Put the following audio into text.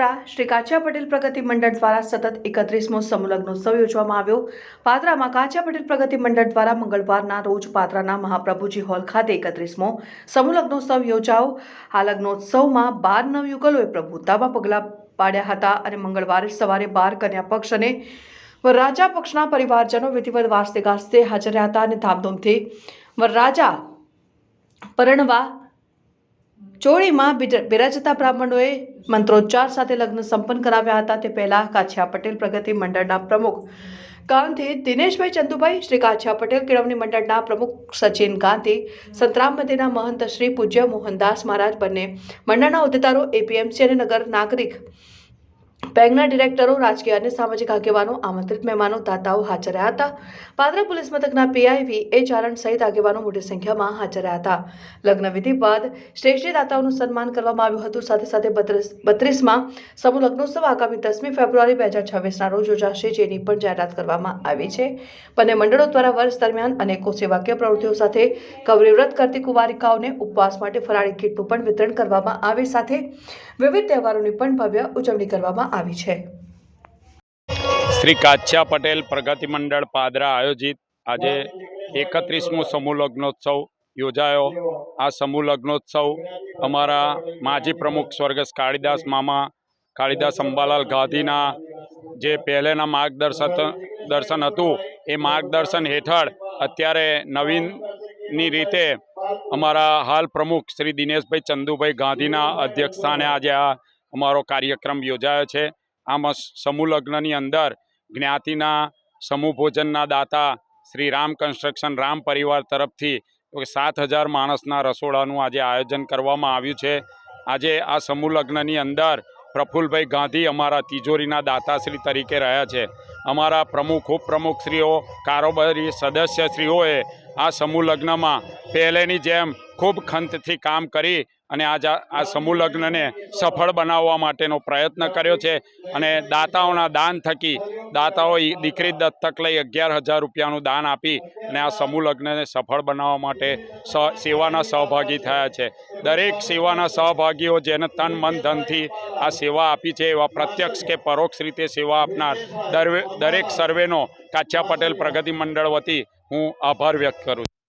પાત્રા શ્રી કાચા પટેલ પ્રગતિ મંડળ દ્વારા સતત એકત્રીસમો સમલગ્નોત્સવ યોજવામાં આવ્યો. પાત્રામાં કાચા પટેલ પ્રગતિ મંડળ દ્વારા મંગળવારના રોજ પાત્રાના મહાપ્રભુજી હોલ ખાતે એકત્રીસમો સમલગ્નોત્સવ યોજાયો. આ લગ્નોત્સવમાં બાર નવયુગલોએ પ્રભુતામાં પગલાં પાડ્યા હતા અને મંગળવારે સવારે બાર કન્યા પક્ષ અને વરરાજા પક્ષના પરિવારજનો વિધિવત વાસ્તે ગાસ્તે હાજર રહ્યા હતા અને ધામધૂમથી વરરાજા પરણવા ચોળીમાં બિરાજતા બ્રાહ્મણોએ મંત્રોચ્ચાર સાથે લગ્ન સંપન્ન કરાવ્યા હતા. તે પહેલા કાછિયા પટેલ પ્રગતિ મંડળના પ્રમુખ ગાંધી દિનેશભાઈ ચંદુભાઈ, શ્રી કાછિયા પટેલ, કેળવણી મંડળના પ્રમુખ સચિન ગાંધી સંતરામ મંદિરના મહંત શ્રી પૂજ્ય મોહનદાસ મહારાજ બંને મંડળના હોદ્દેદારો, એપીએમસી અને નગર નાગરિક બેંકના ડિરેક્ટરો, રાજકીય અને સામાજિક આગેવાનો, આમંત્રિત મહેમાનો, દાતાઓ હાજર રહ્યા હતા. પાદરા પોલીસ મથકના પીઆઈવી એ ચારણ સહિત આગેવાનો મોટી સંખ્યામાં હાજર રહ્યા હતા. લગ્ન વિધિ બાદ શ્રેષ્ઠી દાતાઓનું સન્માન કરવામાં આવ્યું હતું. સાથે સાથે બત્રીસ, બત્રીસમાં સમૂહ લગ્નોત્સવ આગામી દસમી ફેબ્રુઆરી બે હજાર છવ્વીસના રોજ યોજાશે, જેની પણ જાહેરાત કરવામાં આવી છે. બંને મંડળો દ્વારા વર્ષ દરમિયાન અનેકો સેવાકીય પ્રવૃત્તિઓ સાથે ગૌરી કરતી કુંવારિકાઓને ઉપવાસ માટે ફરાળી કીટનું પણ વિતરણ કરવામાં આવે સાથે વિવિધ તહેવારોની પણ ભવ્ય ઉજવણી કરવામાં આવી છે. શ્રી કાચ્યા પટેલ પ્રગતિ મંડળ પાદરા આયોજિત આજે એકત્રીસમો સમૂહ લગ્નોત્સવ યોજાયો. આ સમૂહ લગ્નોત્સવ અમારા માજી પ્રમુખ સ્વર્ગસ્થ કાળીદાસ મામા, કાળીદાસ અંબાલાલ ગાંધીના જે પહેલેના માર્ગદર્શન દર્શન હતું, એ માર્ગદર્શન હેઠળ અત્યારે નવીનની રીતે અમારા હાલ પ્રમુખ શ્રી દિનેશભાઈ ચંદુભાઈ ગાંધીના અધ્યક્ષસ્થાને આજે આ અમારો કાર્યક્રમ યોજાયો છે. આમાં સમૂહ લગ્નની અંદર જ્ઞાતિના, સમૂહ ભોજનના દાતા શ્રી રામ કન્સ્ટ્રક્શન, રામ પરિવાર તરફથી સાત હજાર માણસના રસોડાનું આજે આયોજન કરવામાં આવ્યું છે. આજે આ સમૂહ લગ્નની અંદર પ્રફુલભાઈ ગાંધી અમારા તિજોરીના દાતાશ્રી તરીકે રહ્યા છે. અમારા પ્રમુખ, ઉપપ્રમુખશ્રીઓ, કારોબારી સદસ્યશ્રીઓએ આ સમૂહ લગ્નમાં પહેલેની જેમ ખૂબ ખંતથી કામ કરી અને આજ આ સમૂહ લગ્નને સફળ બનાવવા માટેનો પ્રયત્ન કર્યો છે. અને દાતાઓના દાન થકી દાતાઓ દીકરી દત્તક લઈ અગિયાર હજાર રૂપિયાનું દાન આપી અને આ સમૂહ લગ્નને સફળ બનાવવા માટે સ સેવાના સહભાગી થયા છે. દરેક સેવાના સહભાગીઓ જેને તન, મન, ધનથી આ સેવા આપી છે એવા પ્રત્યક્ષ કે પરોક્ષ રીતે સેવા આપનાર દરેક સર્વેનો કાચ્યા પટેલ પ્રગતિ મંડળ વતી હું આભાર વ્યક્ત કરું છું.